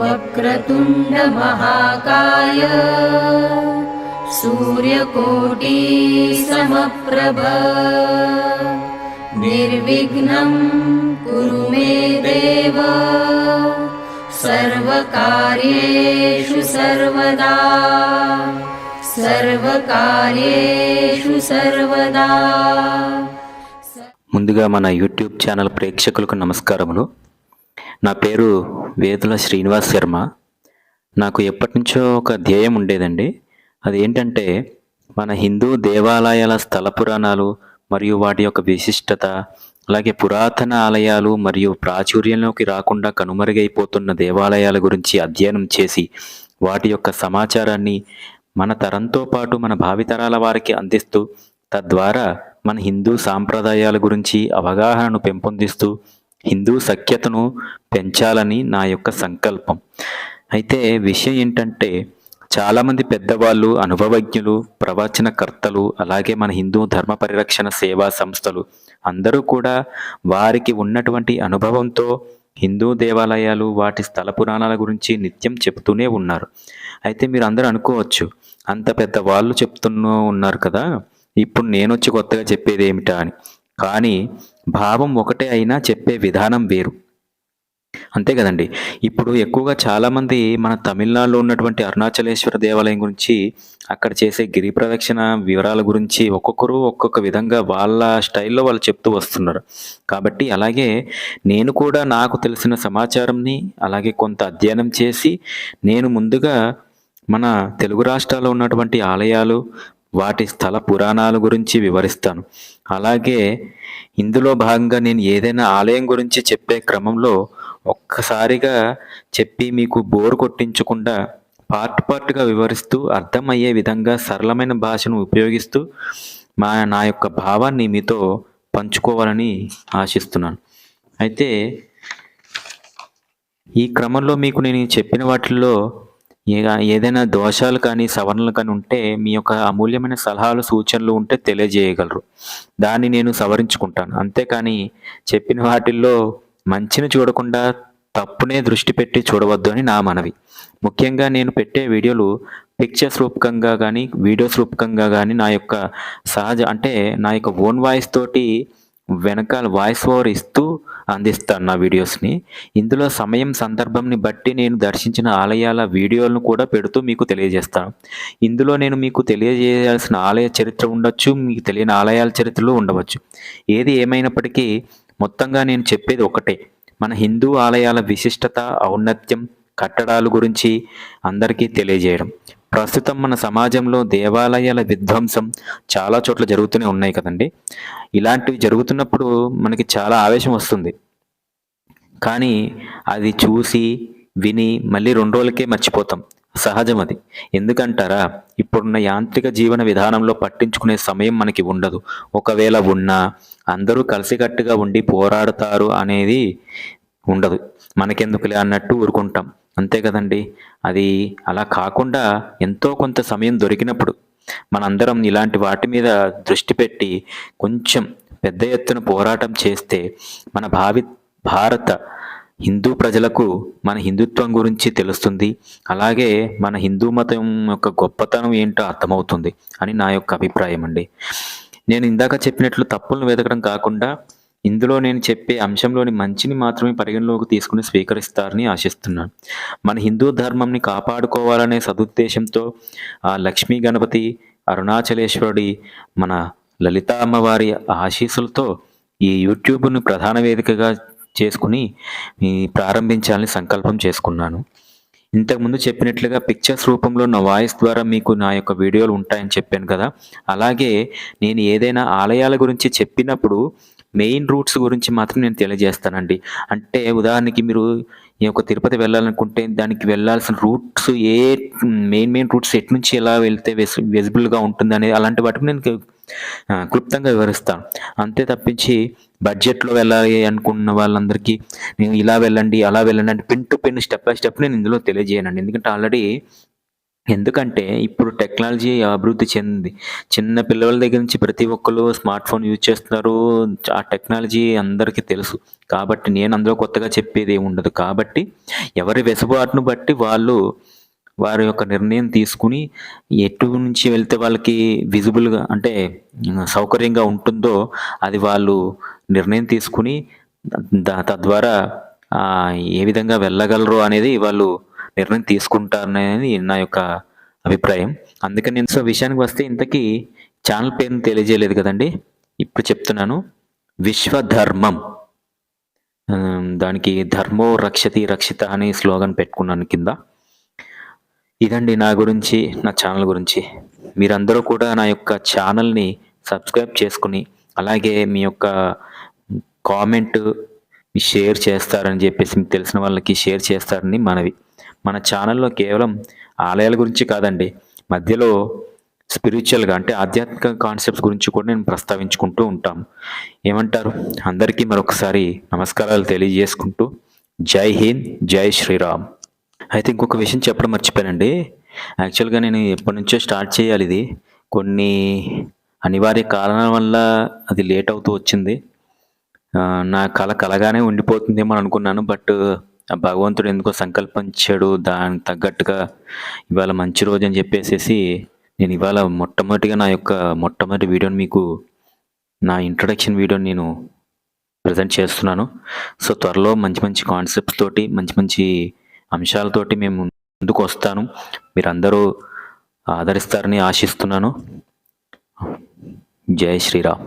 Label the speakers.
Speaker 1: वक्रतुण्डमहाकाय सूर्यकोटिसमप्रभ निर्विघ्नं कुरु मे देव सर्वकार्येषु सर्वदा सर्वकार्येषु सर्वदा
Speaker 2: ముందుగా మన యూట్యూబ్ ఛానల్ ప్రేక్షకులకు నమస్కారములు నా పేరు వేదుల శ్రీనివాస్ శర్మ. నాకు ఎప్పటి నుంచో ఒక ధ్యేయం ఉండేదండి. అది ఏంటంటే మన హిందూ దేవాలయాల స్థల పురాణాలు మరియు వాటి యొక్క విశిష్టత అలాగే పురాతన ఆలయాలు మరియు ప్రాచుర్యంలోకి రాకుండా కనుమరుగైపోతున్న దేవాలయాల గురించి అధ్యయనం చేసి వాటి యొక్క సమాచారాన్ని మన తరంతో పాటు మన భావితరాల వారికి అందిస్తూ తద్వారా మన హిందూ సాంప్రదాయాల గురించి అవగాహనను పెంపొందిస్తూ హిందూ సఖ్యతను పెంచాలని నా యొక్క సంకల్పం. అయితే విషయం ఏంటంటే చాలామంది పెద్దవాళ్ళు అనుభవజ్ఞులు ప్రవచనకర్తలు అలాగే మన హిందూ ధర్మ పరిరక్షణ సేవా సంస్థలు అందరూ కూడా వారికి ఉన్నటువంటి అనుభవంతో హిందూ దేవాలయాలు వాటి స్థల పురాణాల గురించి నిత్యం చెప్తూనే ఉన్నారు. అయితే మీరు అందరూ అనుకోవచ్చు అంత పెద్ద వాళ్ళు చెప్తూనే ఉన్నారు కదా ఇప్పుడు నేను వచ్చి కొత్తగా చెప్పేది ఏమిటా అని. కానీ భావం ఒకటే అయినా చెప్పే విధానం వేరు. అంతే కదండి. ఇప్పుడు ఎక్కువగా చాలామంది మన తమిళనాడులో ఉన్నటువంటి అరుణాచలేశ్వర దేవాలయం గురించి అక్కడ చేసే గిరి ప్రదక్షిణ వివరాల గురించి ఒక్కొక్కరు ఒక్కొక్క విధంగా వాళ్ళ స్టైల్లో వాళ్ళు చెప్తూ వస్తున్నారు. కాబట్టి అలాగే నేను కూడా నాకు తెలిసిన సమాచారంని అలాగే కొంత అధ్యయనం చేసి నేను ముందుగా మన తెలుగు రాష్ట్రాల్లో ఉన్నటువంటి ఆలయాలు వాటి స్థల పురాణాల గురించి వివరిస్తాను. అలాగే ఇందులో భాగంగా నేను ఏదైనా ఆలయం గురించి చెప్పే క్రమంలో ఒక్కసారిగా చెప్పి మీకు బోర్ కొట్టించకుండా పార్ట్ పార్ట్గా వివరిస్తూ అర్థమయ్యే విధంగా సరళమైన భాషను ఉపయోగిస్తూ మా నా యొక్క భావాన్ని మీతో పంచుకోవాలని ఆశిస్తున్నాను. అయితే ఈ క్రమంలో మీకు నేను చెప్పిన వాటిల్లో ఏదైనా దోషాలు కానీ సవరణలు కానీ ఉంటే మీ యొక్క అమూల్యమైన సలహాలు సూచనలు ఉంటే తెలియజేయగలరు. దాన్ని నేను సవరించుకుంటాను. అంతేకాని చెప్పిన వాటిల్లో మంచిని చూడకుండా తప్పునే దృష్టి పెట్టి చూడవద్దు అని నా మనవి. ముఖ్యంగా నేను పెట్టే వీడియోలు పిక్చర్స్ రూపకంగా కానీ వీడియోస్ రూపకంగా కానీ నా యొక్క సహజ అంటే నా యొక్క ఓన్ వాయిస్ తోటి వెనకాల వాయిస్ ఓవర్ ఇస్తూ అందిస్తాను నా వీడియోస్ని ఇందులో సమయం సందర్భంని బట్టి నేను దర్శించిన ఆలయాల వీడియోలను కూడా పెడుతూ మీకు తెలియజేస్తాను. ఇందులో నేను మీకు తెలియజేయాల్సిన ఆలయ చరిత్ర ఉండొచ్చు మీకు తెలియని ఆలయాల చరిత్రలు ఉండవచ్చు. ఏది ఏమైనప్పటికీ మొత్తంగా నేను చెప్పేది ఒకటే. మన హిందూ ఆలయాల విశిష్టత ఔన్నత్యం కట్టడాల గురించి అందరికీ తెలియజేయడం. ప్రస్తుతం మన సమాజంలో దేవాలయాల విధ్వంసం చాలా చోట్ల జరుగుతూనే ఉన్నాయి కదండి. ఇలాంటివి జరుగుతున్నప్పుడు మనకి చాలా ఆవేశం వస్తుంది. కానీ అది చూసి విని మళ్ళీ రెండు రోజులకే మర్చిపోతాం. సహజం అది. ఎందుకంటారా? ఇప్పుడున్న యాంత్రిక జీవన విధానంలో పట్టించుకునే సమయం మనకి ఉండదు. ఒకవేళ ఉన్నా అందరూ కలిసికట్టుగా ఉండి పోరాడతారు అనేది ఉండదు. మనకెందుకులే అన్నట్టు ఊరుకుంటాం. అంతే కదండి. అది అలా కాకుండా ఎంతో కొంత సమయం దొరికినప్పుడు మనందరం ఇలాంటి వాటి మీద దృష్టి పెట్టి కొంచెం పెద్ద ఎత్తున పోరాటం చేస్తే మన భావి భారత హిందూ ప్రజలకు మన హిందుత్వం గురించి తెలుస్తుంది. అలాగే మన హిందూ మతం యొక్క గొప్పతనం ఏంటో అర్థమవుతుంది అని నా యొక్క అభిప్రాయం అండి. నేను ఇందాక చెప్పినట్లు తప్పులను వెతకడం కాకుండా ఇందులో నేను చెప్పే అంశంలోని మంచిని మాత్రమే పరిగణలోకి తీసుకుని స్వీకరిస్తారని ఆశిస్తున్నాను. మన హిందూ ధర్మంని కాపాడుకోవాలనే సదుద్దేశంతో ఆ లక్ష్మీ గణపతి అరుణాచలేశ్వరుడి మన లలిత అమ్మవారి ఆశీస్సులతో ఈ యూట్యూబ్ను ప్రధాన వేదికగా చేసుకుని ప్రారంభించాలని సంకల్పం చేసుకున్నాను. ఇంతకుముందు చెప్పినట్లుగా పిక్చర్స్ రూపంలో నా వాయిస్ ద్వారా మీకు నా యొక్క వీడియోలు ఉంటాయని చెప్పాను కదా. అలాగే నేను ఏదైనా ఆలయాల గురించి చెప్పినప్పుడు మెయిన్ రూట్స్ గురించి మాత్రం నేను తెలియజేస్తానండి. అంటే ఉదాహరణకి మీరు ఈ యొక్క తిరుపతి వెళ్ళాలనుకుంటే దానికి వెళ్ళాల్సిన రూట్స్ ఏ మెయిన్ మెయిన్ రూట్స్ ఎటు నుంచి ఎలా వెళ్తే వెస్ విజిబుల్గా ఉంటుంది అనేది అలాంటి వాటికి నేను క్లుప్తంగా వివరిస్తాను. అంతే తప్పించి బడ్జెట్లో వెళ్ళాలి అనుకున్న వాళ్ళందరికీ నేను ఇలా వెళ్ళండి అలా వెళ్ళండి అంటే pin to pin step by step నేను ఇందులో తెలియజేయనండి. ఎందుకంటే ఆల్రెడీ ఎందుకంటే ఇప్పుడు టెక్నాలజీ అభివృద్ధి చెందింది. చిన్న పిల్లల దగ్గర నుంచి ప్రతి ఒక్కరు స్మార్ట్ ఫోన్ యూజ్ చేస్తున్నారు. ఆ టెక్నాలజీ అందరికీ తెలుసు. కాబట్టి నేను అందులో కొత్తగా చెప్పేది ఏమి ఉండదు. కాబట్టి ఎవరి వెసుబాటును బట్టి వాళ్ళు వారి యొక్క నిర్ణయం తీసుకుని ఎటు నుంచి వెళ్తే వాళ్ళకి విజిబుల్గా అంటే సౌకర్యంగా ఉంటుందో అది వాళ్ళు నిర్ణయం తీసుకుని తద్వారా ఏ విధంగా వెళ్ళగలరు అనేది వాళ్ళు నిర్ణయం తీసుకుంటారనేది నా యొక్క అభిప్రాయం. అందుకని నేను సో విషయానికి వస్తే ఇంతకీ ఛానల్ పేరుని తెలియజేయలేదు కదండి. ఇప్పుడు చెప్తున్నాను. విశ్వధర్మం. దానికి ధర్మో రక్షతి రక్షిత అనే స్లోగన్ పెట్టుకున్నాను కింద. ఇదండి నా గురించి నా ఛానల్ గురించి. మీరందరూ కూడా నా యొక్క ఛానల్ని సబ్స్క్రైబ్ చేసుకుని అలాగే మీ యొక్క కామెంట్ షేర్ చేస్తారని చెప్పేసి మీకు తెలిసిన వాళ్ళకి షేర్ చేస్తారని మనవి. మన ఛానల్లో కేవలం ఆలయాల గురించి కాదండి మధ్యలో స్పిరిచువల్గా అంటే ఆధ్యాత్మిక కాన్సెప్ట్స్ గురించి కూడా నేను ప్రస్తావించుకుంటూ ఉంటాం. ఏమంటారు? అందరికీ మరొకసారి నమస్కారాలు తెలియజేసుకుంటూ జై హింద్ జై శ్రీరామ్. అయితే ఇంకొక విషయం చెప్పడం మర్చిపోయానండి. యాక్చువల్గా నేను ఎప్పటి నుంచో స్టార్ట్ చేయాలి ఇది. కొన్ని అనివార్య కారణాల వల్ల అది లేట్ అవుతూ వచ్చింది. నా కళ కలగానే ఉండిపోతుందేమో అనుకున్నాను బట్ ఆ భగవంతుడు ఎందుకో సంకల్పించాడు దానికి తగ్గట్టుగా ఇవాళ మంచి రోజు అని చెప్పేసేసి నేను ఇవాళ మొట్టమొదటిగా నా యొక్క మొట్టమొదటి వీడియోని మీకు నా ఇంట్రడక్షన్ వీడియోని నేను ప్రజెంట్ చేస్తున్నాను. సో త్వరలో మంచి మంచి కాన్సెప్ట్స్ తోటి మంచి మంచి అంశాలతోటి మేము ముందుకు వస్తాను. మీరందరూ ఆదరిస్తారని ఆశిస్తున్నాను. జై శ్రీరామ్.